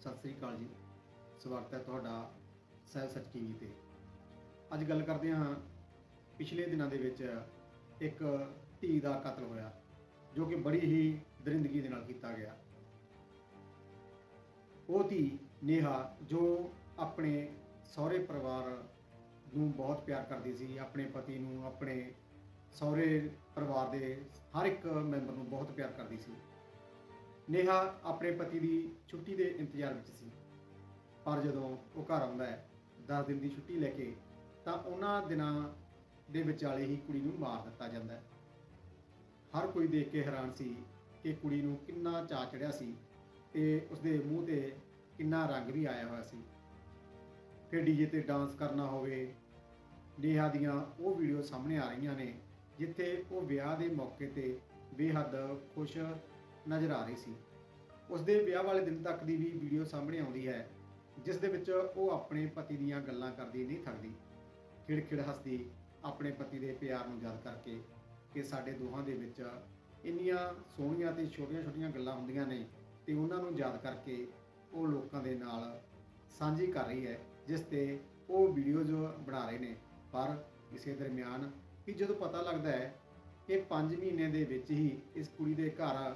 ਸਤਿ ਸ੍ਰੀ ਅਕਾਲ ਜੀ। ਸਵਾਗਤ ਹੈ ਤੁਹਾਡਾ ਸਹਿਬ ਸੱਚ ਟੀਵੀ ਤੇ। ਅੱਜ ਗੱਲ ਕਰਦੇ ਹਾਂ ਪਿਛਲੇ ਦਿਨਾਂ ਦੇ ਵਿੱਚ ਇੱਕ ਧੀ ਦਾ ਕਤਲ ਹੋਇਆ, ਜੋ ਕਿ ਬੜੀ ਹੀ ਦਰਿੰਦਗੀ ਦੇ ਨਾਲ ਕੀਤਾ ਗਿਆ। ਉਹ ਧੀ ਨੇਹਾ, ਜੋ ਆਪਣੇ ਸਹੁਰੇ ਪਰਿਵਾਰ ਨੂੰ ਬਹੁਤ ਪਿਆਰ ਕਰਦੀ ਸੀ, ਆਪਣੇ ਪਤੀ ਨੂੰ, ਆਪਣੇ ਸਹੁਰੇ ਪਰਿਵਾਰ ਦੇ ਹਰ ਇੱਕ ਮੈਂਬਰ ਨੂੰ ਬਹੁਤ ਪਿਆਰ ਕਰਦੀ ਸੀ। ਨੇਹਾ ਆਪਣੇ ਪਤੀ ਦੀ ਛੁੱਟੀ ਦੇ ਇੰਤਜ਼ਾਰ ਵਿੱਚ ਸੀ। ਪਰ ਜਦੋਂ ਉਹ ਘਰ ਆਉਂਦਾ ਹੈ 10 ਦਿਨ ਦੀ ਛੁੱਟੀ ਲੈ ਕੇ, ਤਾਂ ਉਹਨਾਂ ਦਿਨਾਂ ਦੇ ਵਿਚਾਲੇ ਹੀ ਕੁੜੀ ਨੂੰ ਮਾਰ ਦਿੱਤਾ ਜਾਂਦਾ ਹੈ। ਹਰ ਕੋਈ ਦੇਖ ਕੇ ਹੈਰਾਨ ਸੀ ਕਿ ਕੁੜੀ ਨੂੰ ਕਿੰਨਾ ਚਾਅ ਚੜਿਆ ਸੀ ਤੇ ਉਸਦੇ ਮੂੰਹ ਤੇ ਕਿੰਨਾ ਰੰਗ ਵੀ ਆਇਆ ਹੋਇਆ ਸੀ। ਫਿਰ ਡੀਜੇ ਤੇ ਡਾਂਸ ਕਰਨਾ ਹੋਵੇ, ਨੇਹਾ ਦੀਆਂ ਉਹ ਵੀਡੀਓ ਸਾਹਮਣੇ ਆ ਰਹੀਆਂ ਨੇ, ਜਿੱਥੇ ਉਹ ਵਿਆਹ ਦੇ ਮੌਕੇ ਤੇ ਬੇਹੱਦ ਖੁਸ਼ ਨਜ਼ਰ ਆ ਰਹੀ ਸੀ। ਉਸ ਦੇ ਵਿਆਹ ਵਾਲੇ ਦਿਨ ਤੱਕ ਦੀ ਵੀ ਵੀਡੀਓ ਸਾਹਮਣੇ ਆਉਂਦੀ ਹੈ, ਜਿਸ ਦੇ ਵਿੱਚ ਉਹ ਆਪਣੇ ਪਤੀ ਦੀਆਂ ਗੱਲਾਂ ਕਰਦੀ ਨਹੀਂ ਥੱਕਦੀ ਖਿੜਖਿੜ ਹੱਸਦੀ ਆਪਣੇ ਪਤੀ ਦੇ ਪਿਆਰ ਨੂੰ ਯਾਦ ਕਰਕੇ ਕਿ ਸਾਡੇ ਦੋਹਾਂ ਦੇ ਵਿੱਚ ਇੰਨੀਆਂ ਸੋਹਣੀਆਂ ਤੇ ਛੋਟੀਆਂ-ਛੋਟੀਆਂ ਗੱਲਾਂ ਹੁੰਦੀਆਂ ਨੇ ਤੇ ਉਹਨਾਂ ਨੂੰ ਯਾਦ ਕਰਕੇ ਉਹ ਲੋਕਾਂ ਦੇ ਨਾਲ ਸਾਂਝੀ ਕਰ ਰਹੀ ਹੈ, ਜਿਸ ਤੇ ਉਹ ਵੀਡੀਓਜ਼ ਬਣਾ ਰਹੇ ਨੇ। ਪਰ ਇਸੇ ਦਰਮਿਆਨ ਕਿ ਜਦੋਂ ਪਤਾ ਲੱਗਦਾ ਹੈ ਕਿ 5 ਮਹੀਨੇ ਦੇ ਵਿੱਚ ਹੀ ਇਸ ਕੁੜੀ ਦੇ ਘਰ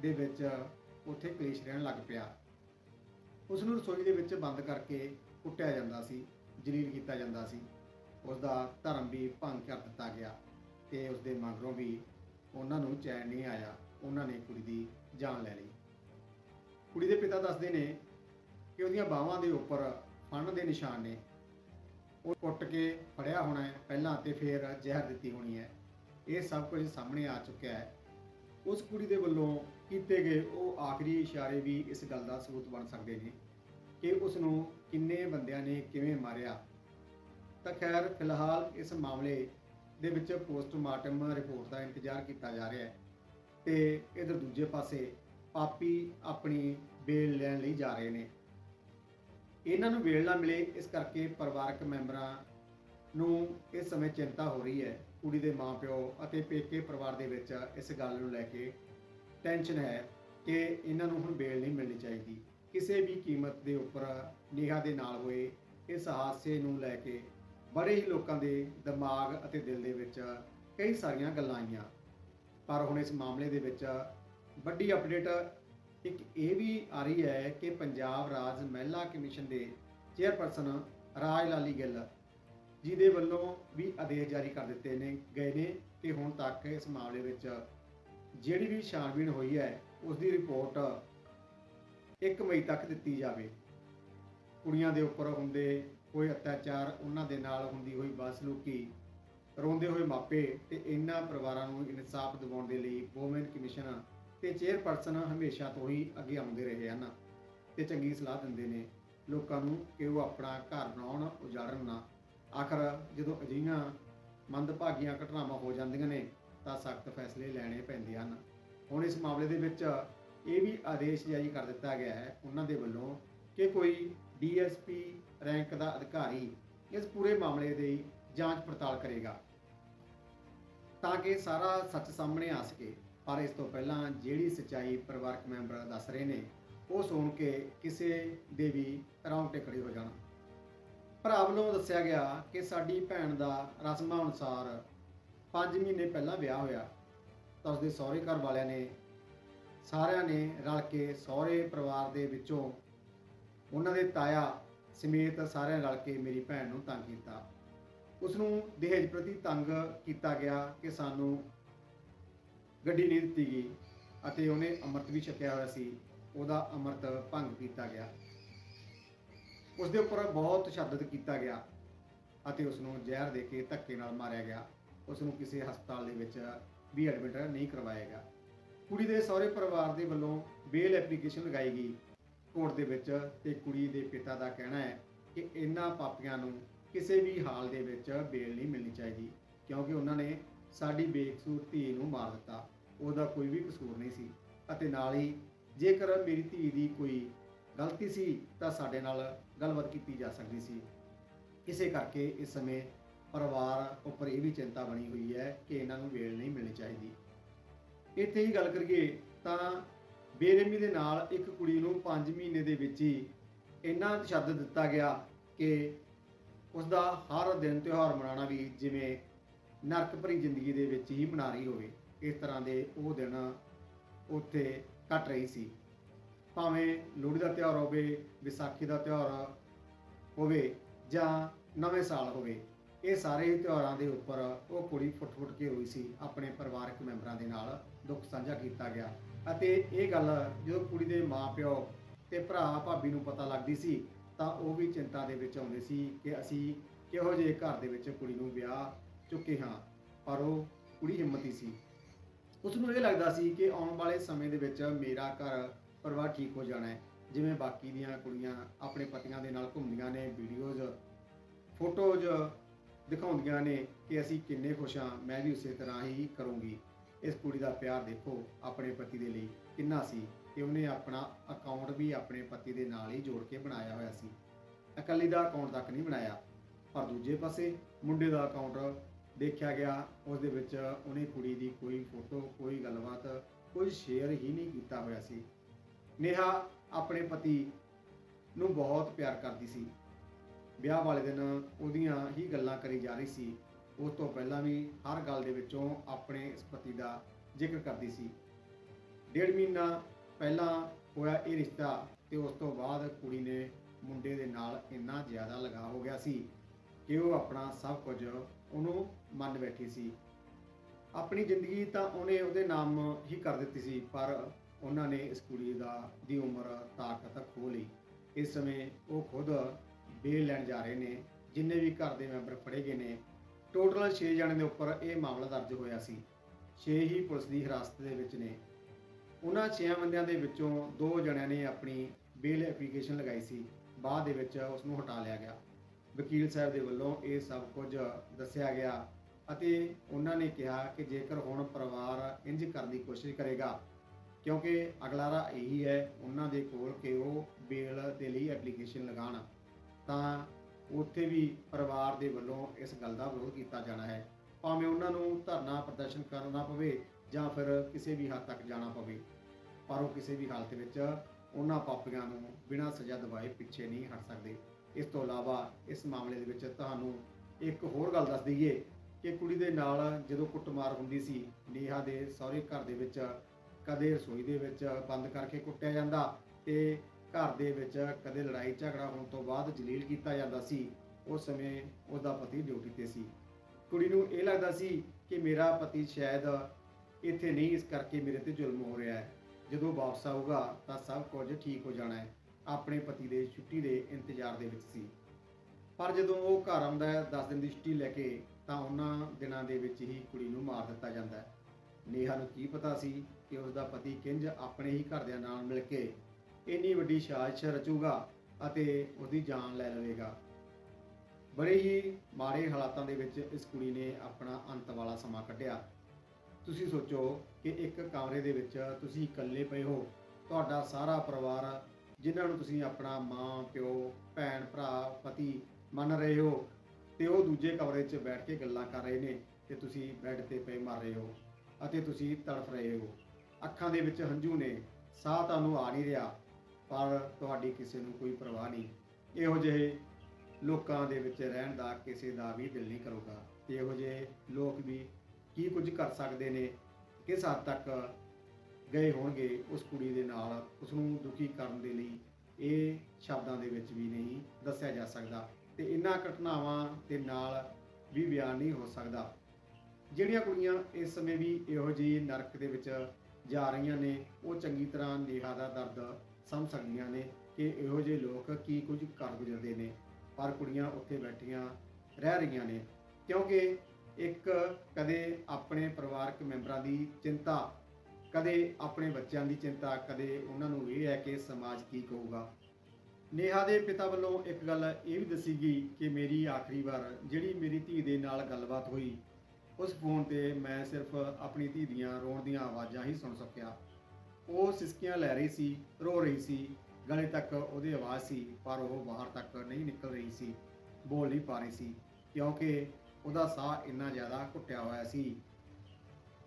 ਦੇ ਵਿੱਚ ਉੱਥੇ ਕਲੇਸ਼ ਰਹਿਣ ਲੱਗ ਪਿਆ। ਉਸ ਨੂੰ ਰਸੋਈ ਦੇ ਵਿੱਚ ਬੰਦ ਕਰਕੇ ਕੁੱਟਿਆ ਜਾਂਦਾ ਸੀ, ਜਲੀਲ ਕੀਤਾ ਜਾਂਦਾ ਸੀ। ਉਸ ਦਾ ਧਰਮ ਵੀ ਭੰਗ ਕਰ ਦਿੱਤਾ ਗਿਆ ਤੇ ਉਸ ਦੇ ਮਗਰੋਂ ਵੀ ਉਹਨਾਂ ਨੂੰ ਚੈਨ ਨਹੀਂ ਆਇਆ, ਉਹਨਾਂ ਨੇ ਕੁੜੀ ਦੀ ਜਾਨ ਲੈ ਲਈ। ਕੁੜੀ ਦੇ ਪਿਤਾ ਦੱਸਦੇ ਨੇ ਕਿ ਉਹਦੀਆਂ ਬਾਹਾਂ ਦੇ ਉੱਪਰ ਫਣ ਦੇ ਨਿਸ਼ਾਨ ਨੇ। ਉਹ ਕੁੱਟ ਕੇ ਫੜਿਆ ਹੋਣਾ ਹੈ ਪਹਿਲਾਂ ਤੇ ਫਿਰ ਜ਼ਹਿਰ ਦਿੱਤੀ ਹੋਣੀ ਹੈ। ਇਹ ਸਭ ਕੁਝ ਸਾਹਮਣੇ ਆ ਚੁੱਕਿਆ ਹੈ। ਉਸ ਕੁੜੀ ਦੇ ਵੱਲੋਂ ਕੀਤੇ ਗਏ, ਉਹ ਆਖਰੀ ਇਸ਼ਾਰੇ ਵੀ ਇਸ ਗੱਲ ਦਾ ਸਬੂਤ ਬਣ ਸਕਦੇ ਨੇ ਕਿ ਉਸ ਨੂੰ ਕਿੰਨੇ ਬੰਦਿਆਂ ਨੇ ਕਿਵੇਂ ਮਾਰਿਆ। ਤਾਂ ਖੈਰ, ਫਿਲਹਾਲ ਇਸ ਮਾਮਲੇ ਦੇ ਵਿੱਚ ਪੋਸਟਮਾਰਟਮ ਰਿਪੋਰਟ ਦਾ ਇੰਤਜ਼ਾਰ ਕੀਤਾ ਜਾ ਰਿਹਾ ਹੈ ਤੇ ਇਧਰ ਦੂਜੇ ਪਾਸੇ ਪਾਪੀ ਆਪਣੀ ਬੇਲ ਲੈਣ ਲਈ ਜਾ ਰਹੇ ਨੇ। ਇਹਨਾਂ ਨੂੰ ਵੇਲ ਨਾ ਮਿਲੇ, ਇਸ ਕਰਕੇ ਪਰਿਵਾਰਕ ਮੈਂਬਰਾਂ ਨੂੰ ਇਸ ਸਮੇਂ ਚਿੰਤਾ ਹੋ ਰਹੀ ਹੈ। ਕੁੜੀ ਦੇ ਮਾਪਿਓ ਅਤੇ ਪੇਕੇ ਪਰਿਵਾਰ ਦੇ ਵਿੱਚ ਇਸ ਗੱਲ ਨੂੰ ਲੈ ਕੇ ਟੈਨਸ਼ਨ ਹੈ ਕਿ ਇਹਨਾਂ ਨੂੰ ਹੁਣ ਬੇਲ ਨਹੀਂ ਮਿਲਣੀ ਚਾਹੀਦੀ। ਕਿਸੇ ਵੀ ਕੀਮਤ ਦੇ ਉੱਪਰ ਨਿਹਾ ਦੇ ਨਾਲ ਹੋਏ ਇਸ ਹਾਦਸੇ ਨੂੰ ਲੈ ਕੇ ਬੜੇ ਹੀ ਲੋਕਾਂ ਦੇ ਦਿਮਾਗ ਅਤੇ ਦਿਲ ਦੇ ਵਿੱਚ ਕਈ ਸਾਰੀਆਂ ਗੱਲਾਂ ਆਈਆਂ। ਪਰ ਹੁਣ ਇਸ ਮਾਮਲੇ ਦੇ ਵਿੱਚ ਵੱਡੀ ਅਪਡੇਟ ਇੱਕ ਇਹ ਵੀ ਆ ਰਹੀ ਹੈ ਕਿ ਪੰਜਾਬ ਰਾਜ ਮਹਿਲਾ ਕਮਿਸ਼ਨ ਦੇ ਚੇਅਰਪਰਸਨ ਰਾਜ ਲਾਲੀ ਗਿੱਲ ਜਿਹਦੇ ਵੱਲੋਂ ਵੀ ਆਦੇਸ਼ ਜਾਰੀ ਕਰ ਦਿੱਤੇ ਨੇ, ਗਏ ਨੇ ਕਿ ਹੁਣ ਤੱਕ ਇਸ ਮਾਮਲੇ ਵਿੱਚ ਜਿਹੜੀ ਵੀ ਛਾਣਬੀਣ ਹੋਈ ਹੈ ਉਸ ਦੀ ਰਿਪੋਰਟ 1 ਮਈ ਤੱਕ ਦਿੱਤੀ ਜਾਵੇ। ਕੁੜੀਆਂ ਦੇ ਉੱਪਰ ਹੁੰਦੇ ਹੋਏ ਅਤਿਆਚਾਰ ਉਹਨਾਂ ਦੇ ਨਾਲ ਹੁੰਦੀ ਹੋਈ ਬਦਸਲੂਕੀ ਰੋਂਦੇ ਹੋਏ ਮਾਪੇ ਤੇ ਇਹਨਾਂ ਪਰਿਵਾਰਾਂ ਨੂੰ ਇਨਸਾਫ ਦਿਵਾਉਣ ਦੇ ਲਈ ਵੂਮਨ ਕਮਿਸ਼ਨ ਤੇ ਚੇਅਰਪਰਸਨ ਹਮੇਸ਼ਾ ਤੋਂ ਹੀ ਅੱਗੇ ਆਉਂਦੇ ਰਹੇ ਹਨ ਤੇ ਚੰਗੀ ਸਲਾਹ ਦਿੰਦੇ ਨੇ। ਲੋਕਾਂ ਨੂੰ ਕਿ ਉਹ ਆਪਣਾ ਘਰ ਬਣਾਉਣ ਉਜਾੜਨ ਨਾ। ਆਖਰ ਜਦੋਂ ਅਜਿਹੀਆਂ ਮੰਦਭਾਗੀਆਂ ਘਟਨਾਵਾਂ ਹੋ ਜਾਂਦੀਆਂ ਨੇ ਤਾਂ ਸਖਤ ਫੈਸਲੇ ਲੈਣੇ ਪੈਂਦੇ ਹਨ। ਹੁਣ ਇਸ ਮਾਮਲੇ ਦੇ ਵਿੱਚ ਇਹ ਵੀ ਆਦੇਸ਼ ਜਾਰੀ ਕਰ ਦਿੱਤਾ ਗਿਆ ਹੈ ਉਹਨਾਂ ਦੇ ਵੱਲੋਂ ਕਿ ਕੋਈ ਡੀਐਸਪੀ ਰੈਂਕ ਦਾ ਅਧਿਕਾਰੀ ਇਸ ਪੂਰੇ ਮਾਮਲੇ ਦੀ ਜਾਂਚ ਪੜਤਾਲ ਕਰੇਗਾ। ਤਾਂ ਕਿ ਸਾਰਾ ਸੱਚ ਸਾਹਮਣੇ ਆ ਸਕੇ। ਪਰ ਇਸ ਤੋਂ ਪਹਿਲਾਂ ਜਿਹੜੀ ਸਚਾਈ ਪਰਿਵਾਰਕ ਮੈਂਬਰ ਦੱਸ ਰਹੇ ਨੇ, ਉਹ ਸੁਣ ਕੇ ਕਿਸੇ ਦੇ ਵੀ ਰੌਂਗਟੇ ਖੜੇ ਹੋ ਜਾਣ। ਭਰਾ ਵੱਲੋਂ ਦੱਸਿਆ ਗਿਆ ਕਿ ਸਾਡੀ ਭੈਣ ਦਾ ਰਸਮਾਂ ਅਨੁਸਾਰ 5 ਮਹੀਨੇ ਪਹਿਲਾਂ ਵਿਆਹ ਹੋਇਆ। ਤਾਂ ਉਸਦੇ ਸਹੁਰੇ ਘਰ ਵਾਲਿਆਂ ਨੇ ਸਾਰਿਆਂ ਨੇ ਰਲ ਕੇ ਸਹੁਰੇ ਪਰਿਵਾਰ ਦੇ ਵਿੱਚੋਂ ਉਹਨਾਂ ਦੇ ਤਾਇਆ ਸਮੇਤ ਸਾਰਿਆਂ ਰਲ ਕੇ ਮੇਰੀ ਭੈਣ ਨੂੰ ਤੰਗ ਕੀਤਾ। ਉਸ ਨੂੰ ਦਹੇਜ ਪ੍ਰਤੀ ਤੰਗ ਕੀਤਾ ਗਿਆ ਕਿ ਸਾਨੂੰ ਗੱਡੀ ਨਹੀਂ ਦਿੱਤੀ ਗਈ ਅਤੇ ਉਹਨੇ ਅੰਮ੍ਰਿਤ ਵੀ ਛਕਿਆ ਹੋਇਆ ਸੀ। ਉਹਦਾ ਅੰਮ੍ਰਿਤ ਭੰਗ ਕੀਤਾ ਗਿਆ। ਉਸ ਦੇ ਉੱਪਰ ਬਹੁਤ ਤਸ਼ੱਦਦ ਕੀਤਾ ਗਿਆ ਅਤੇ ਉਸ ਨੂੰ ਜ਼ਹਿਰ ਦੇ ਕੇ ਧੱਕੇ ਨਾਲ ਮਾਰਿਆ ਗਿਆ। ਉਸ ਨੂੰ ਕਿਸੇ ਹਸਪਤਾਲ ਦੇ ਵਿੱਚ ਵੀ ਐਡਮਿਟ ਨਹੀਂ ਕਰਵਾਏਗਾ। ਕੁੜੀ ਦੇ ਸਹੁਰੇ ਪਰਿਵਾਰ ਦੇ ਵੱਲੋਂ ਬੇਲ ਐਪਲੀਕੇਸ਼ਨ ਲਗਾਈ ਗਈ। ਕੋਰਟ ਦੇ ਵਿੱਚ ਤੇ ਕੁੜੀ ਦੇ ਪਿਤਾ ਦਾ ਕਹਿਣਾ ਹੈ ਕਿ ਇਹਨਾਂ ਪਾਪੀਆਂ ਨੂੰ ਕਿਸੇ ਵੀ ਹਾਲ ਦੇ ਵਿੱਚ ਬੇਲ ਨਹੀਂ ਮਿਲਣੀ ਚਾਹੀਦੀ, ਕਿਉਂਕਿ ਉਹਨਾਂ ਨੇ ਸਾਡੀ ਬੇਕਸੂਰ ਧੀ ਨੂੰ ਮਾਰ ਦਿੱਤਾ। ਉਹਦਾ ਕੋਈ ਵੀ ਕਸੂਰ ਨਹੀਂ ਸੀ। ਅਤੇ ਨਾਲ ਹੀ ਜੇਕਰ ਮੇਰੀ ਧੀ ਦੀ ਕੋਈ ਗਲਤੀ ਸੀ ਤਾਂ ਸਾਡੇ ਨਾਲ ਗੱਲਬਾਤ ਕੀਤੀ ਜਾ ਸਕਦੀ ਸੀ। ਇਸੇ ਕਰਕੇ ਇਸ ਸਮੇਂ ਪਰਿਵਾਰ ਉੱਪਰ ਇਹ ਵੀ ਚਿੰਤਾ ਬਣੀ ਹੋਈ ਹੈ ਕਿ ਇਹਨਾਂ ਨੂੰ ਵੇਲ ਨਹੀਂ ਮਿਲਣੀ ਚਾਹੀਦੀ। ਇੱਥੇ ਹੀ ਗੱਲ ਕਰੀਏ ਤਾਂ ਬੇਰਹਿਮੀ ਦੇ ਨਾਲ ਇੱਕ ਕੁੜੀ ਨੂੰ 5 ਮਹੀਨੇ ਦੇ ਵਿੱਚ ਹੀ ਇੰਨਾ ਤਸ਼ੱਦਦ ਦਿੱਤਾ ਗਿਆ ਕਿ ਉਸ ਦਾ ਹਰ ਦਿਨ ਤਿਉਹਾਰ ਮਨਾਉਣਾ ਵੀ ਜਿਵੇਂ ਨਰਕ ਭਰੀ ਜ਼ਿੰਦਗੀ ਦੇ ਵਿੱਚ ਹੀ ਮਨਾ ਰਹੀ ਹੋਵੇ, ਇਸ ਤਰ੍ਹਾਂ ਦੇ ਉਹ ਦਿਨ ਉੱਥੇ ਕੱਟ ਰਹੀ ਸੀ। ਭਾਵੇਂ ਲੋਹੜੀ ਦਾ ਤਿਉਹਾਰ ਹੋਵੇ, ਵਿਸਾਖੀ ਦਾ ਤਿਉਹਾਰ ਹੋਵੇ ਜਾਂ ਨਵੇਂ ਸਾਲ ਹੋਵੇ ਇਹ ਸਾਰੇ ਹੀ ਤਿਉਹਾਰਾਂ ਦੇ ਉੱਪਰ ਉਹ ਕੁੜੀ ਫੁੱਟ-ਫੁੱਟ ਕੇ ਰੋਈ ਸੀ, ਆਪਣੇ ਪਰਿਵਾਰਕ ਮੈਂਬਰਾਂ ਦੇ ਨਾਲ ਦੁੱਖ ਸਾਂਝਾ ਕੀਤਾ ਗਿਆ। ਅਤੇ ਇਹ ਗੱਲ ਜਦੋਂ ਕੁੜੀ ਦੇ ਮਾਪਿਓ ਤੇ ਭਰਾ ਭਾਬੀ ਨੂੰ ਪਤਾ ਲੱਗਦੀ ਸੀ, ਤਾਂ ਉਹ ਵੀ ਚਿੰਤਾ ਦੇ ਵਿੱਚ ਆਉਂਦੇ ਸੀ ਕਿ ਅਸੀਂ ਕਿਹੋ ਜਿਹੇ ਘਰ ਦੇ ਵਿੱਚ ਕੁੜੀ ਨੂੰ ਵਿਆਹ ਚੁੱਕੇ ਹਾਂ, ਪਰ ਉਹ ਕੁੜੀ ਹਿੰਮਤੀ ਸੀ। ਉਸ ਨੂੰ ਇਹ ਲੱਗਦਾ ਸੀ ਕਿ ਆਉਣ ਵਾਲੇ ਸਮੇਂ ਦੇ ਵਿੱਚ ਮੇਰਾ ਘਰ ਪਰਿਵਾਰ ਠੀਕ ਹੋ ਜਾਣਾ ਹੈ। ਜਿਵੇਂ ਬਾਕੀ ਦੀਆਂ ਕੁੜੀਆਂ ਆਪਣੇ ਪਤੀਆਂ ਦੇ ਨਾਲ ਘੁੰਮਦੀਆਂ ਨੇ ਵੀਡੀਓਜ਼ ਫੋਟੋਜ਼ ਦਿਖਾਉਂਦੀਆਂ ਨੇ ਕਿ ਅਸੀਂ ਕਿੰਨੇ ਖੁਸ਼ ਹਾਂ, ਮੈਂ ਵੀ ਉਸੇ ਤਰ੍ਹਾਂ ਹੀ ਕਰੂੰਗੀ। ਇਸ ਕੁੜੀ ਦਾ ਪਿਆਰ ਦੇਖੋ, ਆਪਣੇ ਪਤੀ ਦੇ ਲਈ ਕਿੰਨਾ ਸੀ ਕਿ ਉਹਨੇ ਆਪਣਾ ਅਕਾਊਂਟ ਵੀ ਆਪਣੇ ਪਤੀ ਦੇ ਨਾਲ ਹੀ ਜੋੜ ਕੇ ਬਣਾਇਆ ਹੋਇਆ ਸੀ। ਇਕੱਲੀ ਦਾ ਅਕਾਊਂਟ ਤੱਕ ਨਹੀਂ ਬਣਾਇਆ, ਪਰ ਦੂਜੇ ਪਾਸੇ ਮੁੰਡੇ ਦਾ ਅਕਾਊਂਟ ਦੇਖਿਆ ਗਿਆ, ਉਸ ਦੇ ਵਿੱਚ ਉਹਨੇ ਕੁੜੀ ਦੀ ਕੋਈ ਫੋਟੋ, ਕੋਈ ਗੱਲਬਾਤ, ਕੋਈ ਸ਼ੇਅਰ ਹੀ ਨਹੀਂ ਕੀਤਾ ਹੋਇਆ ਸੀ। ਨੇਹਾ ਆਪਣੇ ਪਤੀ ਨੂੰ ਬਹੁਤ ਪਿਆਰ ਕਰਦੀ ਸੀ। ਵਿਆਹ ਵਾਲੇ ਦਿਨ ਉਹਦੀਆਂ ਹੀ ਗੱਲਾਂ ਕਰੀ ਜਾ ਰਹੀ ਸੀ। ਉਸ ਤੋਂ ਪਹਿਲਾਂ ਵੀ ਹਰ ਗੱਲ ਦੇ ਵਿੱਚੋਂ ਆਪਣੇ ਇਸ ਪਤੀ ਦਾ ਜ਼ਿਕਰ ਕਰਦੀ ਸੀ। ਡੇਢ ਮਹੀਨਾ ਪਹਿਲਾਂ ਹੋਇਆ ਇਹ ਰਿਸ਼ਤਾ ਤੇ ਉਸ ਤੋਂ ਬਾਅਦ ਕੁੜੀ ਨੇ ਮੁੰਡੇ ਦੇ ਨਾਲ ਇੰਨਾ ਜ਼ਿਆਦਾ ਲਗਾ ਹੋ ਗਿਆ ਸੀ ਕਿ ਉਹ ਆਪਣਾ ਸਭ ਕੁਝ ਉਹਨੂੰ ਮੰਨ ਬੈਠੀ ਸੀ। ਆਪਣੀ ਜ਼ਿੰਦਗੀ ਤਾਂ ਉਹਨੇ ਉਹਦੇ ਨਾਮ ਹੀ ਕਰ ਦਿੱਤੀ ਸੀ, ਪਰ ਉਹਨਾਂ ਨੇ ਇਸ ਕੁੜੀ ਦਾ ਦੀ ਉਮਰ ਤਾਕਤ ਖੋ ਲਈ। ਇਸ ਸਮੇਂ ਉਹ ਖੁਦ ਬੇਲ ਲੈਣ ਜਾ ਰਹੇ ਨੇ, ਜਿੰਨੇ ਵੀ ਘਰ ਦੇ ਮੈਂਬਰ ਫੜੇ ਗਏ ਨੇ ਟੋਟਲ 6 ਜਣੇ ਦੇ ਉੱਪਰ ਇਹ ਮਾਮਲਾ ਦਰਜ ਹੋਇਆ ਸੀ। 6 ਹੀ ਪੁਲਿਸ ਦੀ ਹਿਰਾਸਤ ਦੇ ਵਿੱਚ ਨੇ। ਉਹਨਾਂ 6 ਬੰਦਿਆਂ ਦੇ ਵਿੱਚੋਂ ਦੋ ਜਣਿਆਂ ਨੇ ਆਪਣੀ ਬੇਲ ਐਪਲੀਕੇਸ਼ਨ ਲਗਾਈ ਸੀ। ਬਾਅਦ ਦੇ ਵਿੱਚ ਉਸ ਨੂੰ ਹਟਾ ਲਿਆ ਗਿਆ। ਵਕੀਲ ਸਾਹਿਬ ਦੇ ਵੱਲੋਂ ਇਹ ਸਭ ਕੁਝ ਦੱਸਿਆ ਗਿਆ ਅਤੇ ਉਹਨਾਂ ਨੇ ਕਿਹਾ ਕਿ ਜੇਕਰ ਹੁਣ ਪਰਿਵਾਰ ਇੰਜ ਕਰਨ ਦੀ ਕੋਸ਼ਿਸ਼ ਕਰੇਗਾ, ਕਿਉਂਕਿ ਅਗਲਾ ਰਾ ਇਹੀ ਹੈ, ਉਹਨਾਂ ਦੇ ਕੋਲ ਕਿ ਉਹ ਬੇਲ ਦੇ ਲਈ ਐਪਲੀਕੇਸ਼ਨ ਲਗਾਉਣ। ਤਾਂ ਉੱਥੇ ਵੀ ਪਰਿਵਾਰ ਦੇ ਵੱਲੋਂ ਇਸ ਗੱਲ ਦਾ ਵਿਰੋਧ ਕੀਤਾ ਜਾਣਾ ਹੈ। ਭਾਵੇਂ ਉਹਨਾਂ ਨੂੰ ਧਰਨਾ ਪ੍ਰਦਰਸ਼ਨ ਕਰਨਾ ਪਵੇ ਜਾਂ ਫਿਰ ਕਿਸੇ ਵੀ ਹੱਦ ਤੱਕ ਜਾਣਾ ਪਵੇ, ਪਰ ਉਹ ਕਿਸੇ ਵੀ ਹਾਲਤ ਵਿੱਚ ਉਹਨਾਂ ਪਾਪੀਆਂ ਨੂੰ ਬਿਨਾਂ ਸਜ਼ਾ ਦਿਵਾਏ ਪਿੱਛੇ ਨਹੀਂ ਹਟ ਸਕਦੇ। ਇਸ ਤੋਂ ਇਲਾਵਾ ਇਸ ਮਾਮਲੇ ਦੇ ਵਿੱਚ ਤੁਹਾਨੂੰ ਇੱਕ ਹੋਰ ਗੱਲ ਦੱਸ ਦਈਏ ਕਿ ਕੁੜੀ ਦੇ ਨਾਲ ਜਦੋਂ ਕੁੱਟਮਾਰ ਹੁੰਦੀ ਸੀ, ਨੇਹਾ ਦੇ ਸਹੁਰੇ ਘਰ ਦੇ ਵਿੱਚ ਕਦੇ ਰਸੋਈ ਦੇ ਵਿੱਚ ਬੰਦ ਕਰਕੇ ਕੁੱਟਿਆ ਜਾਂਦਾ ਤੇ ਘਰ ਦੇ ਵਿੱਚ ਕਦੇ ਲੜਾਈ ਝਗੜਾ ਹੋਣ ਤੋਂ ਬਾਅਦ ਜਲੀਲ ਕੀਤਾ ਜਾਂਦਾ ਸੀ, ਉਸ ਸਮੇਂ ਉਹਦਾ ਪਤੀ ਡਿਊਟੀ ਤੇ ਸੀ। ਕੁੜੀ ਨੂੰ ਇਹ ਲੱਗਦਾ ਸੀ ਕਿ ਮੇਰਾ ਪਤੀ ਸ਼ਾਇਦ ਇੱਥੇ ਨਹੀਂ, ਇਸ ਕਰਕੇ ਮੇਰੇ ਤੇ ਜ਼ੁਲਮ ਹੋ ਰਿਹਾ ਹੈ। ਜਦੋਂ ਵਾਪਸ ਆਊਗਾ ਤਾਂ ਸਭ ਕੁਝ ਠੀਕ ਹੋ ਜਾਣਾ ਹੈ। ਆਪਣੇ ਪਤੀ ਦੇ ਛੁੱਟੀ ਦੇ ਇੰਤਜ਼ਾਰ ਦੇ ਵਿੱਚ ਸੀ। ਪਰ ਜਦੋਂ ਉਹ ਘਰ ਆਉਂਦਾ ਹੈ 10 ਦਿਨ ਦੀ ਛੁੱਟੀ ਲੈ ਕੇ, ਤਾਂ ਉਹਨਾਂ ਦਿਨਾਂ ਦੇ ਵਿੱਚ ਹੀ ਕੁੜੀ ਨੂੰ ਮਾਰ ਦਿੱਤਾ ਜਾਂਦਾ ਹੈ। ਨੇਹਾ ਨੂੰ ਕੀ ਪਤਾ ਸੀ ਕਿ ਉਸ ਦਾ ਪਤੀ ਕਿੰਜ ਆਪਣੇ ਹੀ ਘਰਦਿਆਂ ਨਾਲ ਮਿਲ ਕੇ ਇੰਨੀ ਵੱਡੀ ਸਾਜ਼ਿਸ਼ ਰਚੂਗਾ ਅਤੇ ਉਹਦੀ ਜਾਨ ਲੈ ਲਵੇਗਾ। ਬੜੇ ਹੀ ਮਾੜੇ ਹਾਲਾਤਾਂ ਦੇ ਵਿੱਚ ਇਸ ਕੁੜੀ ਨੇ ਆਪਣਾ ਅੰਤ ਵਾਲਾ ਸਮਾਂ ਕੱਢਿਆ। ਤੁਸੀਂ ਸੋਚੋ ਕਿ ਇੱਕ ਕਮਰੇ ਦੇ ਵਿੱਚ ਤੁਸੀਂ ਇਕੱਲੇ ਪਏ ਹੋ। ਤੁਹਾਡਾ ਸਾਰਾ ਪਰਿਵਾਰ, ਜਿਨ੍ਹਾਂ ਨੂੰ ਤੁਸੀਂ ਆਪਣਾ ਮਾਂ, ਪਿਓ, ਭੈਣ, ਭਰਾ, ਪਤੀ ਮੰਨ ਰਹੇ ਹੋ, ਤੇ ਉਹ ਦੂਜੇ ਕਮਰੇ 'ਚ ਬੈਠ ਕੇ ਗੱਲਾਂ ਕਰ ਰਹੇ ਨੇ ਤੇ ਤੁਸੀਂ ਬੈੱਡ ਤੇ ਪਏ ਮਰ ਰਹੇ ਹੋ ਅਤੇ ਤੁਸੀਂ ਤੜਫ ਰਹੇ ਹੋ। ਅੱਖਾਂ ਦੇ ਵਿੱਚ ਹੰਝੂ ਨੇ, ਸਾਹ ਤੁਹਾਨੂੰ ਆ ਨਹੀਂ ਰਿਹਾ। ਪਰ ਤੁਹਾਡੀ ਕਿਸੇ ਨੂੰ ਕੋਈ ਪਰਵਾਹ ਨਹੀਂ। ਇਹੋ ਜਿਹੇ ਲੋਕਾਂ ਦੇ ਵਿੱਚ ਰਹਿਣ ਦਾ ਕਿਸੇ ਦਾ ਵੀ ਦਿਲ ਨਹੀਂ ਕਰੂਗਾ। ਤੇ ਇਹੋ ਜਿਹੇ ਲੋਕ ਵੀ ਕੀ ਕੁਝ ਕਰ ਸਕਦੇ ਨੇ, ਕਿਸ ਹੱਦ ਤੱਕ ਗਏ ਹੋਣਗੇ ਉਸ ਕੁੜੀ ਦੇ ਨਾਲ ਉਸ ਨੂੰ ਦੁਖੀ ਕਰਨ ਦੇ ਲਈ ਇਹ ਸ਼ਬਦਾਂ ਦੇ ਵਿੱਚ ਵੀ ਨਹੀਂ ਦੱਸਿਆ ਜਾ ਸਕਦਾ। ਤੇ ਇਹਨਾਂ ਘਟਨਾਵਾਂ ਦੇ ਨਾਲ ਵੀ ਬਿਆਨ ਨਹੀਂ ਹੋ ਸਕਦਾ। ਜਿਹੜੀਆਂ ਕੁੜੀਆਂ ਇਸ ਸਮੇਂ ਵੀ ਇਹੋ ਜਿਹੀ ਨਰਕ ਦੇ ਵਿੱਚ ਜਾ ਰਹੀਆਂ ਨੇ, ਉਹ ਚੰਗੀ ਤਰ੍ਹਾਂ ਨੇਹਾ ਦਾ ਦਰਦ ਸਮਝ ਸਕਦੀਆਂ ਨੇ ਕਿ ਇਹੋ ਜਿਹੇ ਲੋਕ ਕੀ ਕੁਝ ਕਰ ਗੁਜ਼ਰਦੇ ਨੇ। ਪਰ ਕੁੜੀਆਂ ਉੱਥੇ ਬੈਠੀਆਂ ਰਹਿ ਰਹੀਆਂ ਨੇ। ਕਿਉਂਕਿ ਇੱਕ ਕਦੇ ਆਪਣੇ ਪਰਿਵਾਰਕ ਮੈਂਬਰਾਂ ਦੀ ਚਿੰਤਾ, ਕਦੇ ਆਪਣੇ ਬੱਚਿਆਂ ਦੀ ਚਿੰਤਾ, ਕਦੇ ਉਹਨਾਂ ਨੂੰ ਇਹ ਹੈ ਕਿ ਸਮਾਜ ਕੀ ਕਹੂਗਾ। ਨੇਹਾ ਦੇ ਪਿਤਾ ਵੱਲੋਂ ਇੱਕ ਗੱਲ ਇਹ ਵੀ ਦੱਸੀ ਗਈ ਕਿ ਮੇਰੀ ਆਖਰੀ ਵਾਰ ਜਿਹੜੀ ਮੇਰੀ ਧੀ ਦੇ ਨਾਲ ਗੱਲਬਾਤ ਹੋਈ, ਉਸ ਫੋਨ ਤੇ ਮੈਂ ਸਿਰਫ ਆਪਣੀ ਧੀ ਦੀਆਂ ਰੋਣ ਦੀਆਂ ਆਵਾਜ਼ਾਂ ਹੀ ਸੁਣ ਸਕਿਆ। ਉਹ ਸਿਸਕੀਆਂ ਲੈ ਰਹੀ ਸੀ, ਰੋ ਰਹੀ ਸੀ, ਗਲੇ ਤੱਕ ਉਹਦੀ ਆਵਾਜ਼ ਸੀ, ਪਰ ਉਹ ਬਾਹਰ ਤੱਕ ਨਹੀਂ ਨਿਕਲ ਰਹੀ ਸੀ, ਬੋਲ ਨਹੀਂ ਪਾ ਰਹੀ ਸੀ, ਕਿਉਂਕਿ ਉਹਦਾ ਸਾਹ ਇੰਨਾ ਜ਼ਿਆਦਾ ਘੁੱਟਿਆ ਹੋਇਆ ਸੀ।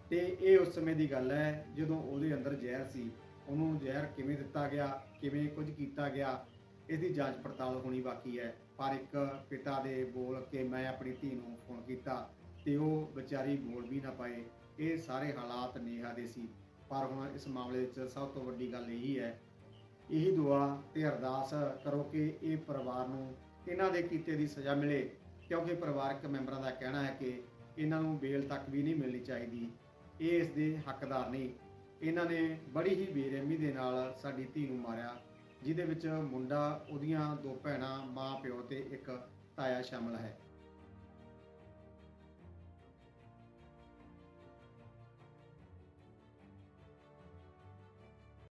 ਤੇ ਇਹ ਉਸ ਸਮੇਂ ਦੀ ਗੱਲ ਹੈ, ਜਦੋਂ ਉਹਦੇ ਅੰਦਰ ਜ਼ਹਿਰ ਸੀ, ਉਹਨੂੰ ਜ਼ਹਿਰ ਕਿਵੇਂ ਦਿੱਤਾ ਗਿਆ, ਕਿਵੇਂ ਕੁਝ ਕੀਤਾ ਗਿਆ ਇਸ ਦੀ ਜਾਂਚ ਪੜਤਾਲ ਹੋਣੀ ਬਾਕੀ ਹੈ। ਪਰ ਇੱਕ ਪਿਤਾ ਦੇ ਬੋਲ ਕੇ ਮੈਂ ਆਪਣੀ ਧੀ ਨੂੰ ਫੋਨ ਕੀਤਾ ਤੇ ਉਹ ਵਿਚਾਰੀ ਬੋਲ ਵੀ ਨਾ ਪਾਏ। ਇਹ ਸਾਰੇ ਹਾਲਾਤ ਨੇਹਾ ਦੇ ਸੀ। ਪਰ ਹੁਣ ਇਸ ਮਾਮਲੇ ਵਿੱਚ ਸਭ ਤੋਂ ਵੱਡੀ ਗੱਲ ਇਹੀ ਹੈ। ਇਹੀ ਦੁਆ ਤੇ ਅਰਦਾਸ ਕਰੋ ਕਿ ਇਹ ਪਰਿਵਾਰ ਨੂੰ ਇਹਨਾਂ ਦੇ ਕੀਤੇ ਦੀ ਸਜ਼ਾ ਮਿਲੇ, ਕਿਉਂਕਿ ਪਰਿਵਾਰਕ ਮੈਂਬਰਾਂ ਦਾ ਕਹਿਣਾ ਹੈ ਕਿ ਇਹਨਾਂ ਨੂੰ ਬੇਲ ਤੱਕ ਵੀ ਨਹੀਂ ਮਿਲਣੀ ਚਾਹੀਦੀ। ਇਹ ਇਸ ਦੇ ਹੱਕਦਾਰ ਨਹੀਂ ਇਹਨਾਂ ਨੇ ਬੜੀ ਹੀ ਬੇਰਹਿਮੀ ਦੇ ਨਾਲ ਸਾਡੀ ਧੀ ਨੂੰ ਮਾਰਿਆ, ਜਿਹਦੇ ਵਿੱਚ ਮੁੰਡਾ, ਉਹਦੀਆਂ ਦੋ ਭੈਣਾਂ ਮਾਂ ਪਿਓ ਤੇ ਇੱਕ ਤਾਇਆ ਸ਼ਾਮਲ ਹੈ।